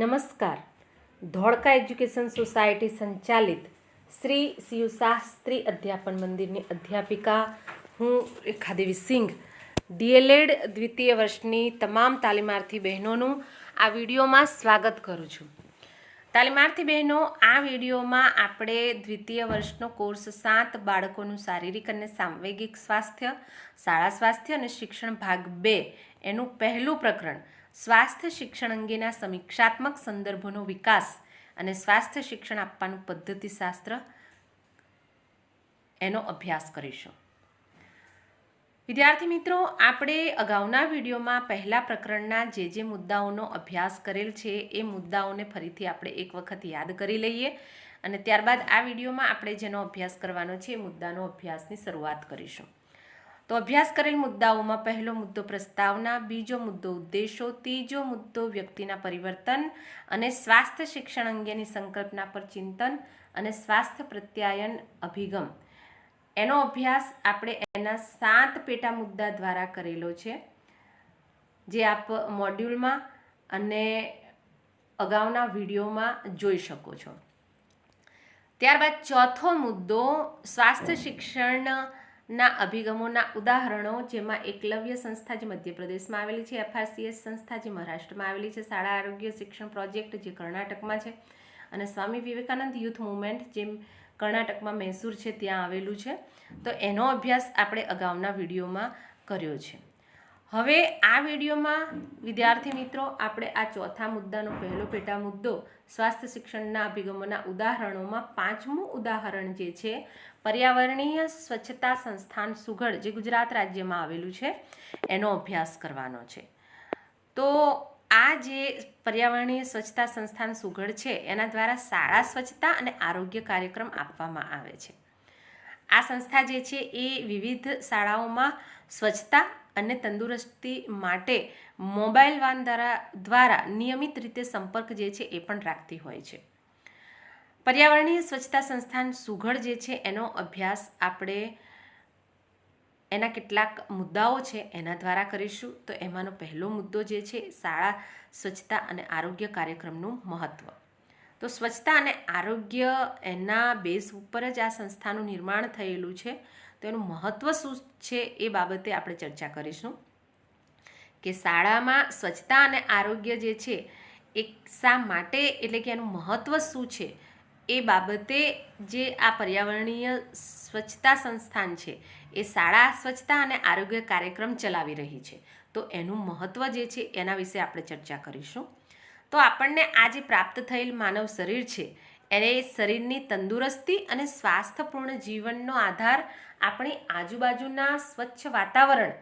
નમસ્કાર. Dholka education society સંચાલિત શ્રી શિવ શાસ્ત્રી અધ્યાપન મંદિરની અધ્યાપિકા, હું રેખાદેવી સિંઘ. ડીએલએડ દ્વિતીય વર્ષની તમામ તાલીમાર્થી બહેનોનું આ વિડીયોમાં સ્વાગત કરું છું. તાલીમાર્થી બહેનો, આ વિડીયોમાં આપણે દ્વિતીય વર્ષનો કોર્સ સાત બાળકોનું શારીરિક અને સાંવેગિક સ્વાસ્થ્ય, શાળા સ્વાસ્થ્ય અને શિક્ષણ ભાગ બે એનું પહેલું પ્રકરણ, સ્વાસ્થ્ય શિક્ષણ અંગેના સમીક્ષાત્મક સંદર્ભોનો વિકાસ અને સ્વાસ્થ્ય શિક્ષણ આપવાનું પદ્ધતિશાસ્ત્ર એનો અભ્યાસ કરીશું. વિદ્યાર્થી મિત્રો, આપણે અગાઉના વિડીયોમાં પહેલા પ્રકરણના જે જે મુદ્દાઓનો અભ્યાસ કરેલ છે, એ મુદ્દાઓને ફરીથી આપણે એક વખત યાદ કરી લઈએ અને ત્યારબાદ આ વિડીયોમાં આપણે જેનો અભ્યાસ કરવાનો છે, એ મુદ્દાનો અભ્યાસની શરૂઆત કરીશું. તો અભ્યાસ કરેલ મુદ્દાઓમાં પહેલો મુદ્દો પ્રસ્તાવના, બીજો મુદ્દો ઉદ્દેશો, ત્રીજો મુદ્દો વ્યક્તિના પરિવર્તન અને સ્વાસ્થ્ય શિક્ષણ અંગેની સંકલ્પના પર ચિંતન અને સ્વાસ્થ્ય પ્રત્યાયન અભિગમ. એનો અભ્યાસ આપણે એના સાત પેટા મુદ્દા દ્વારા કરેલો છે, જે આપ મોડ્યુલમાં અને અગાઉના વિડીયોમાં જોઈ શકો છો. ત્યારબાદ ચોથો મુદ્દો સ્વાસ્થ્ય શિક્ષણના અભિગમોના ઉદાહરણો જેમાં એકલવ્ય સંસ્થા જે મધ્યપ્રદેશમાં આવેલી છે, એફઆરસીએસ સંસ્થા જે મહારાષ્ટ્રમાં આવેલી છે, શાળા આરોગ્ય શિક્ષણ પ્રોજેક્ટ જે કર્ણાટકમાં છે અને સ્વામી વિવેકાનંદ યુથ મુવમેન્ટ જે કર્ણાટકમાં મૈસૂર છે, ત્યાં આવેલું છે. તો એનો અભ્યાસ આપણે અગાઉના વિડીયોમાં કર્યો છે. હવે આ વિડીયોમાં, વિદ્યાર્થી મિત્રો, આપણે આ ચોથા મુદ્દાનો પહેલો પેટા મુદ્દો, સ્વાસ્થ્ય શિક્ષણના અભિગમોના ઉદાહરણોમાં પાંચમું ઉદાહરણ જે છે, પર્યાવરણીય સ્વચ્છતા સંસ્થાન સુઘડ, જે ગુજરાત રાજ્યમાં આવેલું છે, એનો અભ્યાસ કરવાનો છે. તો આ જે પર્યાવરણીય સ્વચ્છતા સંસ્થાન સુઘડ છે, એના દ્વારા શાળા સ્વચ્છતા અને આરોગ્ય કાર્યક્રમ આપવામાં આવે છે. આ સંસ્થા જે છે, એ વિવિધ શાળાઓમાં સ્વચ્છતા અને તંદુરસ્તી માટે મોબાઈલ વાન દ્વારા દ્વારા નિયમિત રીતે સંપર્ક જે છે એ પણ રાખતી હોય છે. પર્યાવરણીય સ્વચ્છતા સંસ્થાન સુઘડ જે છે એનો અભ્યાસ આપણે એના કેટલાક મુદ્દાઓ છે એના દ્વારા કરીશું. તો એમાંનો પહેલો મુદ્દો જે છે શાળા સ્વચ્છતા અને આરોગ્ય કાર્યક્રમનું મહત્ત્વ તો સ્વચ્છતા અને આરોગ્ય એના બેઝ ઉપર જ આ સંસ્થાનું નિર્માણ થયેલું છે. તો એનું મહત્ત્વ શું છે એ બાબતે આપણે ચર્ચા કરીશું કે શાળામાં સ્વચ્છતા અને આરોગ્ય જે છે એ શા માટે એટલે કે એનું મહત્ત્વ શું છે એ બાબતે જે આ પર્યાવરણીય સ્વચ્છતા સંસ્થાન છે એ શાળા સ્વચ્છતા અને આરોગ્ય કાર્યક્રમ ચલાવી રહી છે. તો એનું મહત્ત્વ જે છે એના વિશે આપણે ચર્ચા કરીશું. તો આપણને આ જે પ્રાપ્ત થયેલ માનવ શરીર છે એને શરીરની તંદુરસ્તી અને સ્વાસ્થ્યપૂર્ણ જીવનનો આધાર આપણી આજુબાજુના સ્વચ્છ વાતાવરણ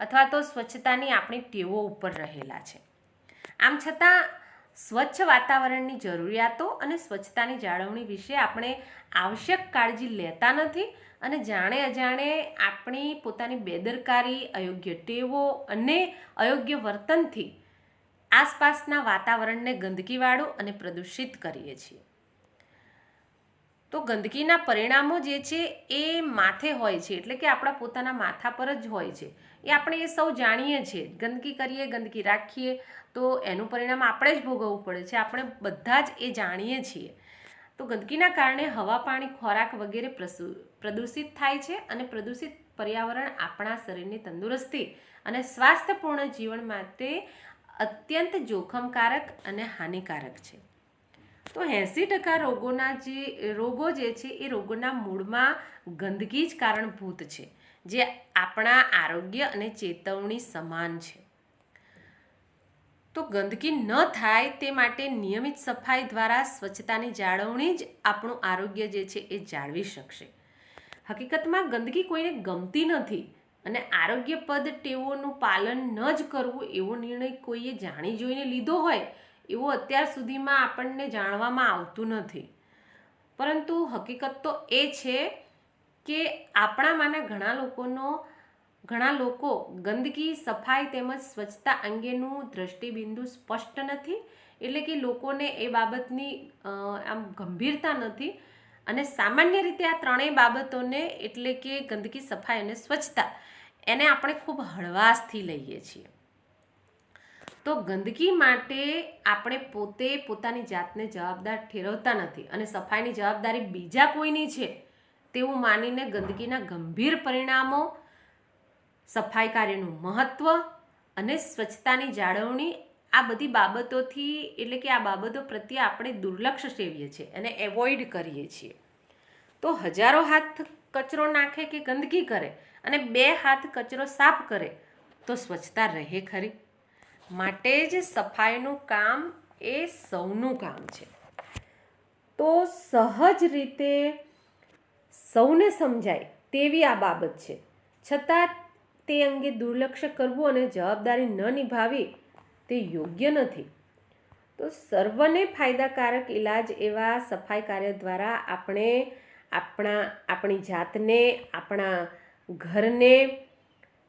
અથવા તો સ્વચ્છતાની આપણી ટેવો ઉપર રહેલા છે. આમ છતાં, સ્વચ્છ વાતાવરણની જરૂરિયાતો અને સ્વચ્છતાની જાળવણી વિશે આપણે આવશ્યક કાળજી લેતા નથી અને જાણે અજાણે આપણી પોતાની બેદરકારી, અયોગ્ય ટેવો અને અયોગ્ય વર્તનથી આસપાસના વાતાવરણને ગંદકીવાળું અને પ્રદૂષિત કરીએ છીએ. તો ગંદકીના પરિણામો જે છે એ માથે હોય છે, એટલે કે આપણા પોતાના માથા પર જ હોય છે. એ આપણે એ સૌ જાણીએ છીએ. ગંદકી કરીએ, ગંદકી રાખીએ, તો એનું પરિણામ આપણે જ ભોગવવું પડે છે. આપણે બધા જ એ જાણીએ છીએ. તો ગંદકીના કારણે હવા, પાણી, ખોરાક વગેરે પ્રદૂષિત થાય છે અને પ્રદૂષિત પર્યાવરણ આપણા શરીરની તંદુરસ્તી અને સ્વાસ્થ્યપૂર્ણ જીવન માટે અત્યંત જોખમકારક અને હાનિકારક છે. તો એંસી ટકા રોગોના જે, રોગો જે છે એ રોગોના મૂળમાં ગંદકી જ કારણભૂત છે, જે આપણા આરોગ્ય અને ચેતવણી સમાન છે. તો ગંદકી ન થાય તે માટે નિયમિત સફાઈ દ્વારા સ્વચ્છતાની જાળવણી જ આપણું આરોગ્ય જે છે એ જાળવી શકશે. હકીકતમાં ગંદકી કોઈને ગમતી નથી અને આરોગ્યપદ ટેવોનું પાલન ન જ કરવું એવો નિર્ણય કોઈએ જાણી જોઈને લીધો હોય એવું અત્યાર સુધીમાં આપણને જાણવામાં આવતું નથી. પરંતુ હકીકત તો એ છે કે આપણામાંના ઘણા લોકોનો, ઘણા લોકો ગંદકી, સફાઈ તેમજ સ્વચ્છતા અંગેનું દ્રષ્ટિબિંદુ સ્પષ્ટ નથી. એટલે કે લોકોને એ બાબતની આમ ગંભીરતા નથી. અને સામાન્ય રીતે આ ત્રણેય બાબતોને એટલે કે ગંદકી, સફાઈ અને સ્વચ્છતા, એને આપણે ખૂબ હળવાશથી લઈએ છીએ. તો ગંદકી માટે આપણે પોતે પોતાની જાતને જવાબદાર ઠેરવતા નથી અને સફાઈની જવાબદારી બીજા કોઈની છે તેવું માનીને ગંદકીના ગંભીર પરિણામો સફાઈ કાર્યનું મહત્ત્વ અને સ્વચ્છતાની જાળવણી આ બધી બાબતોથી એટલે કે આ બાબતો પ્રત્યે આપણે દુર્લક્ષ સેવીએ છીએ અને એવોઇડ કરીએ છીએ. તો હજારો હાથ કચરો નાખે કે ગંદકી કરે અને બે હાથ કચરો સાફ કરે તો સ્વચ્છતા રહે ખરી. માટે જ સફાઈનું કામ એ સૌનું કામ છે. તો સહજ રીતે સૌને સમજાય તેવી આ બાબત છે. છતાં તે અંગે દુર્લક્ષ કરવું અને જવાબદારી ન નિભાવી તે યોગ્ય નથી. તો સર્વને ફાયદાકારક ઇલાજ એવા સફાઈ કાર્ય દ્વારા આપણે આપણા, આપણી જાતને, આપણા ઘરને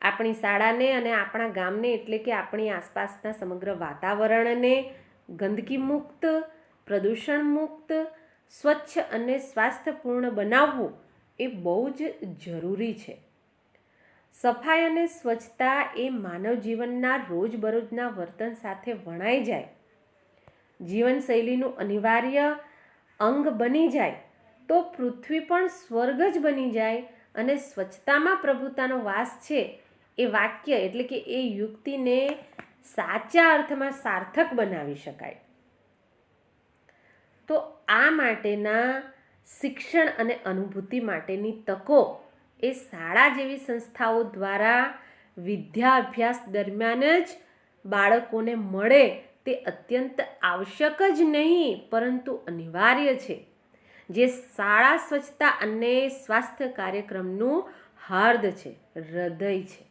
આપણી શાળાને અને આપણા ગામને એટલે કે આપણી આસપાસના સમગ્ર વાતાવરણને ગંદકી મુક્ત પ્રદૂષણ મુક્ત સ્વચ્છ અને સ્વાસ્થ્યપૂર્ણ બનાવવું એ બહુ જ જરૂરી છે. સફાઈ અને સ્વચ્છતા એ માનવ જીવનના રોજબરોજના વર્તન સાથે વણાઈ જાય. જીવનશૈલીનું અનિવાર્ય અંગ બની જાય તો પૃથ્વી પણ સ્વર્ગ જ બની જાય અને સ્વચ્છતામાં પ્રભુતાનો વાસ છે એ વાક્ય એટલે કે એ યુક્તિને સાચા અર્થમાં સાર્થક બનાવી શકાય. તો આ માટેના શિક્ષણ અને અનુભૂતિ માટેની તકો એ શાળા જેવી સંસ્થાઓ દ્વારા વિદ્યાભ્યાસ દરમિયાન જ બાળકોને મળે તે અત્યંત આવશ્યક જ નહીં, પરંતુ અનિવાર્ય છે. જે શાળા સ્વચ્છતા અને સ્વાસ્થ્ય કાર્યક્રમનું હાર્દ છે, હૃદય છે.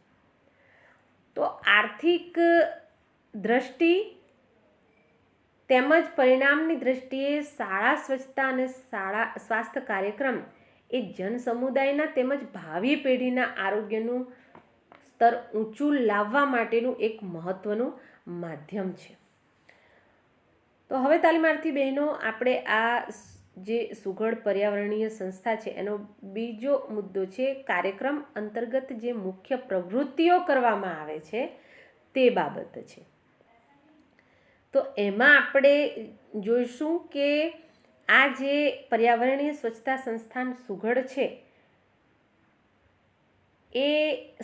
તો આર્થિક દ્રષ્ટિ તેમજ પરિણામની દ્રષ્ટિએ શાળા સ્વચ્છતા અને શાળા સ્વાસ્થ્ય કાર્યક્રમ એ જન સમુદાયના તેમજ ભાવિ પેઢીના આરોગ્યનું સ્તર ઊંચું લાવવા માટેનું એક મહત્ત્વનું માધ્યમ છે. તો હવે તાલીમાર્થી બહેનો, આપણે આ જે સુઘડ પર્યાવરણીય સંસ્થા છે, એનો બીજો મુદ્દો છે, કાર્યક્રમ અંતર્ગત જે મુખ્ય પ્રવૃત્તિઓ કરવામાં આવે છે, તે બાબત છે. તો એમાં આપણે જોઈશું કે આ જે પર્યાવરણીય સ્વચ્છતા સંસ્થાન સુઘડ છે, એ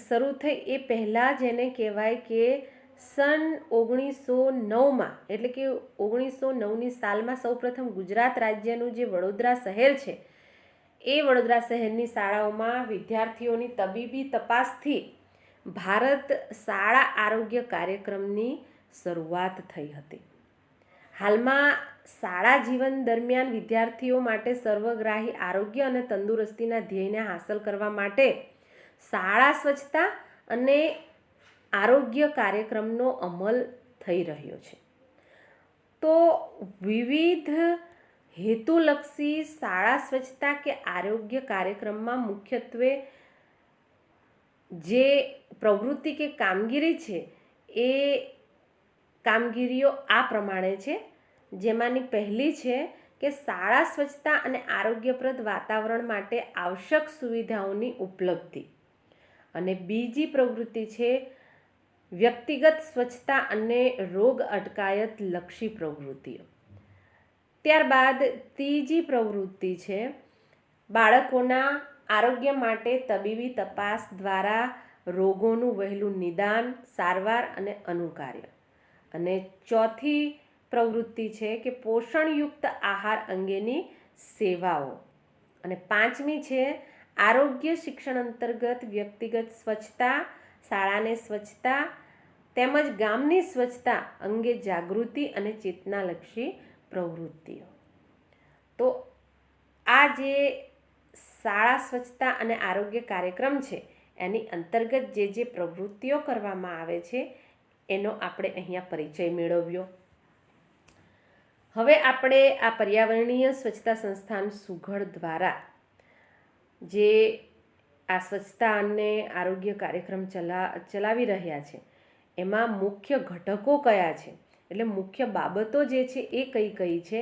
શરૂ થઈ, એ પહેલાં જ એને કહેવાય કે સન ઓગણીસો નવમાં, એટલે કે ઓગણીસો નવની સાલમાં સૌપ્રથમ ગુજરાત રાજ્યનું જે વડોદરા શહેર છે, એ વડોદરા શહેરની શાળાઓમાં વિદ્યાર્થીઓની તબીબી તપાસથી ભારત શાળા આરોગ્ય કાર્યક્રમની શરૂઆત થઈ હતી. હાલમાં શાળા જીવન દરમિયાન વિદ્યાર્થીઓ માટે સર્વગ્રાહી આરોગ્ય અને તંદુરસ્તીના ધ્યેયને હાંસલ કરવા માટે શાળા સ્વચ્છતા અને આરોગ્ય કાર્યક્રમનો અમલ થઈ રહ્યો છે. તો વિવિધ હેતુલક્ષી શાળા સ્વચ્છતા કે આરોગ્ય કાર્યક્રમમાં મુખ્યત્વે જે પ્રવૃત્તિ કે કામગીરી છે એ કામગીરીઓ આ પ્રમાણે છે. જેમાંની પહેલી છે કે શાળા સ્વચ્છતા અને આરોગ્યપ્રદ વાતાવરણ માટે આવશ્યક સુવિધાઓની ઉપલબ્ધિ. અને બીજી પ્રવૃત્તિ છે વ્યક્તિગત સ્વચ્છતા અને રોગ અટકાયત લક્ષી પ્રવૃત્તિઓ. ત્યારબાદ ત્રીજી પ્રવૃત્તિ છે બાળકોના આરોગ્ય માટે તબીબી તપાસ દ્વારા રોગોનું વહેલું નિદાન, સારવાર અને અનુકાર્ય. અને ચોથી પ્રવૃત્તિ છે કે પોષણયુક્ત આહાર અંગેની સેવાઓ. અને પાંચમી છે આરોગ્ય શિક્ષણ અંતર્ગત વ્યક્તિગત સ્વચ્છતા શાળાને સ્વચ્છતા તેમજ ગામની સ્વચ્છતા અંગે જાગૃતિ અને ચેતનાલક્ષી પ્રવૃત્તિઓ. તો આ જે શાળા સ્વચ્છતા અને આરોગ્ય કાર્યક્રમ છે, એની અંતર્ગત જે જે પ્રવૃત્તિઓ કરવામાં આવે છે, એનો આપણે અહીંયા પરિચય મેળવ્યો. હવે આપણે આ પર્યાવરણીય સ્વચ્છતા સંસ્થાન સુઘડ દ્વારા જે આ સ્વચ્છતા અને આરોગ્ય કાર્યક્રમ ચલા, ચલાવી રહ્યા છે. એમાં મુખ્ય ઘટકો કયા છે? એટલે મુખ્ય બાબતો જે છે એ કઈ કઈ છે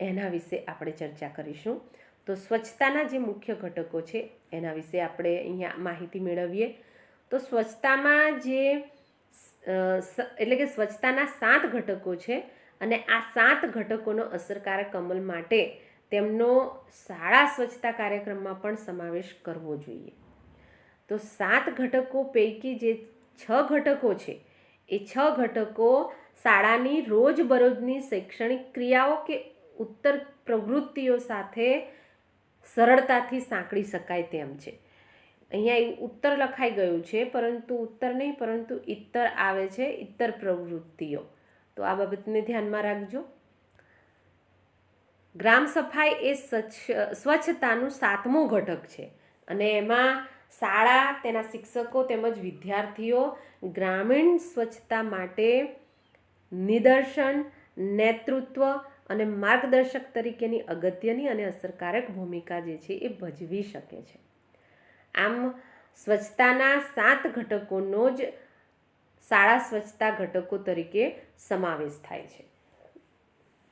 એના વિશે આપણે ચર્ચા કરીશું. તો સ્વચ્છતાના જે મુખ્ય ઘટકો છે એના વિશે આપણે અહીંયા માહિતી મેળવીએ. તો સ્વચ્છતામાં જે એટલે કે સ્વચ્છતાના સાત ઘટકો છે અને આ સાત ઘટકોનો અસરકારક અમલ માટે તેમનો શાળા સ્વચ્છતા કાર્યક્રમમાં પણ સમાવેશ કરવો જોઈએ. તો સાત ઘટકો પૈકી જે છ ઘટકો છે, એ છ ઘટકો શાળાની રોજબરોજની શૈક્ષણિક ક્રિયાઓ કે ઉત્તર પ્રવૃત્તિઓ સાથે સરળતાથી સાંકળી શકાય તેમ છે. અહીંયા ઉત્તર લખાઈ ગયું છે, પરંતુ ઉત્તર નહીં, પરંતુ ઇત્તર આવે છે, ઇત્તર પ્રવૃત્તિઓ. તો આ બાબતને ધ્યાનમાં રાખજો. ગ્રામ સફાઈ એ સ્વચ્છ, સ્વચ્છતાનું સાતમું ઘટક છે. અને એમાં શાળા, તેના શિક્ષકો તેમજ વિદ્યાર્થીઓ ગ્રામીણ સ્વચ્છતા માટે નિદર્શન, નેતૃત્વ અને માર્ગદર્શક તરીકેની અગત્યની અને અસરકારક ભૂમિકા જે છે એ ભજવી શકે છે. આમ, સ્વચ્છતાના સાત ઘટકોનો જ શાળા સ્વચ્છતા ઘટકો તરીકે સમાવેશ થાય છે.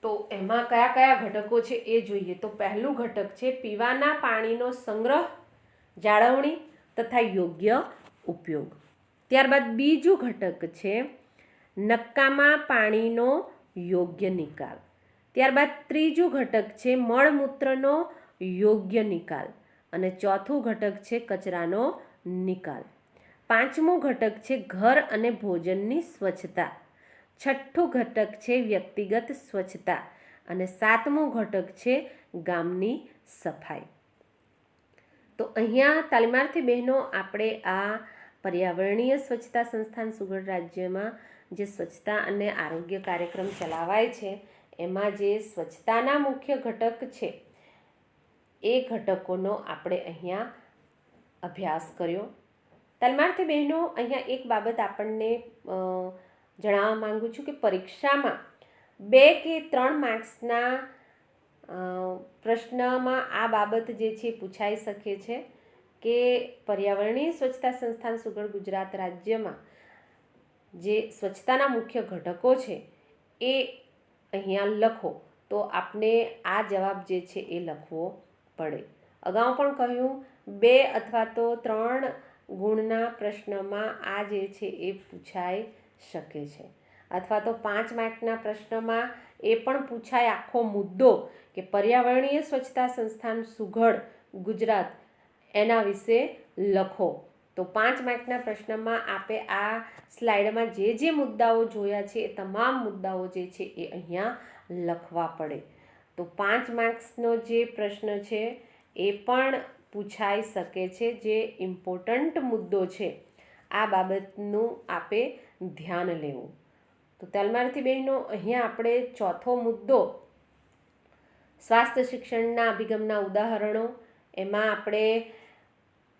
તો એમાં કયા કયા ઘટકો છે એ જોઈએ. તો પહેલું ઘટક છે પીવાના પાણીનો સંગ્રહ જાળવણી તથા યોગ્ય ઉપયોગ. ત્યારબાદ બીજું ઘટક છે નક્કામાં પાણીનો યોગ્ય નિકાલ. ત્યારબાદ ત્રીજું ઘટક છે મળમૂત્રનો યોગ્ય નિકાલ. અને ચોથું ઘટક છે કચરાનો નિકાલ. પાંચમું ઘટક છે ઘર અને ભોજનની સ્વચ્છતા. છઠ્ઠું ઘટક છે વ્યક્તિગત સ્વચ્છતા. અને સાતમું ઘટક છે ગામની સફાઈ. તો અહીંયા તાલીમાર્થી બહેનો, આપણે આ પર્યાવરણીય સ્વચ્છતા સંસ્થાન સુગઢ રાજ્યમાં જે સ્વચ્છતા અને આરોગ્ય કાર્યક્રમ ચલાવાય છે, એમાં જે સ્વચ્છતાના મુખ્ય ઘટક છે, એ ઘટકોનો આપણે અહીંયા અભ્યાસ કર્યો. તાલીમાર્થી બહેનો, અહીંયા એક બાબત આપણને જણાવવા માગું છું કે પરીક્ષામાં બે કે ત્રણ માર્ક્સના પ્રશ્નમાં આ બાબત જે છે પૂછાઈ શકે છે કે પર્યાવરણીય સ્વચ્છતા સંસ્થાન સુગળ ગુજરાત રાજ્યમાં જે સ્વચ્છતાના મુખ્ય ઘટકો છે એ અહીંયા લખો. તો આપને આ જવાબ જે છે એ લખવો પડે. અગાઉ પણ કહ્યું, બે અથવા તો ત્રણ ગુણના પ્રશ્નમાં આ જે છે એ પૂછાઈ શકે છે. અથવા તો પાંચ માર્કના પ્રશ્નમાં એ પણ પૂછાય આખો મુદ્દો કે પર્યાવરણીય સ્વચ્છતા સંસ્થાન સુઘડ ગુજરાત એના વિશે લખો. તો પાંચ માર્કના પ્રશ્નમાં આપે આ સ્લાઇડમાં જે જે મુદ્દાઓ જોયા છે, એ તમામ મુદ્દાઓ જે છે એ અહીંયા લખવા પડે. તો પાંચ માર્ક્સનો જે પ્રશ્ન છે, એ પણ પૂછાઈ શકે છે, જે ઇમ્પોર્ટન્ટ મુદ્દો છે. આ બાબતનું આપે ધ્યાન લેવું. તો તલમારથી બહેનો, અહીંયા આપણે ચોથો મુદ્દો સ્વાસ્થ્ય શિક્ષણના અભિગમના ઉદાહરણો. એમાં આપણે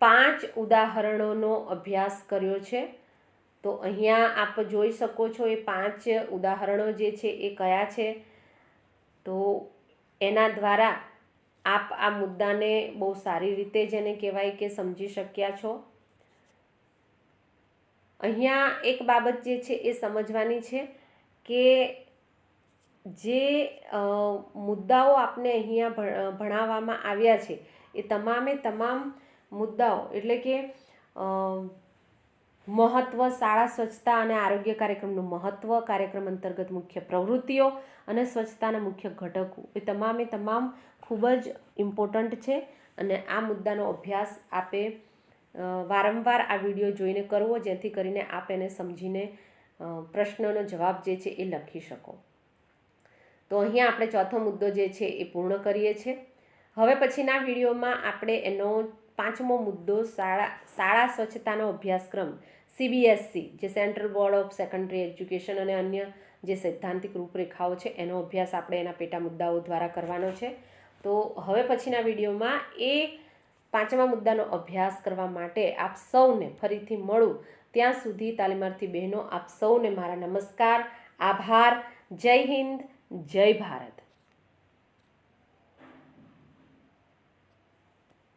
પાંચ ઉદાહરણોનો અભ્યાસ કર્યો છે. તો અહીંયા આપ જોઈ શકો છો એ પાંચ ઉદાહરણો જે છે એ કયા છે. તો એના દ્વારા આપ આ મુદ્દાને બહુ સારી રીતે જેને કહેવાય કે સમજી શક્યા છો. અહીંયા એક બાબત જે છે એ સમજવાની છે કે જે મુદ્દાઓ આપને અહીંયા ભણાવવામાં આવ્યા છે, એ તમામે તમામ મુદ્દાઓ એટલે કે મહત્ત્વ શાળા સ્વચ્છતા અને આરોગ્ય કાર્યક્રમનું મહત્વ, કાર્યક્રમ અંતર્ગત મુખ્ય પ્રવૃત્તિઓ અને સ્વચ્છતાના મુખ્ય ઘટકો, એ તમામે તમામ ખૂબ જ ઇમ્પોર્ટન્ટ છે અને આ મુદ્દાનો અભ્યાસ આપે વારંવાર આ વીડિયો જોઈને કરવો, જેથી કરીને આપ એને સમજીને પ્રશ્નનો જવાબ જે છે એ લખી શકો. તો અહીંયા આપણે ચોથો મુદ્દો જે છે એ પૂર્ણ કરીએ છીએ. હવે પછીના વિડીયોમાં આપણે એનો પાંચમો મુદ્દો શાળા શાળા સ્વચ્છતાનો અભ્યાસક્રમ સીબીએસસી જે central board of secondary education અને અન્ય જે સૈદ્ધાંતિક રૂપરેખાઓ છે, એનો અભ્યાસ આપણે એના પેટા મુદ્દાઓ દ્વારા કરવાનો છે. તો હવે પછીના વિડીયોમાં એ પાંચમા મુદ્દાનો અભ્યાસ કરવા માટે આપ સૌને ફરીથી મળું. ત્યાં સુધી તાલીમાર્થી બહેનો, આપ સૌને મારા નમસ્કાર, આભાર. જય હિન્દ, જય ભારત.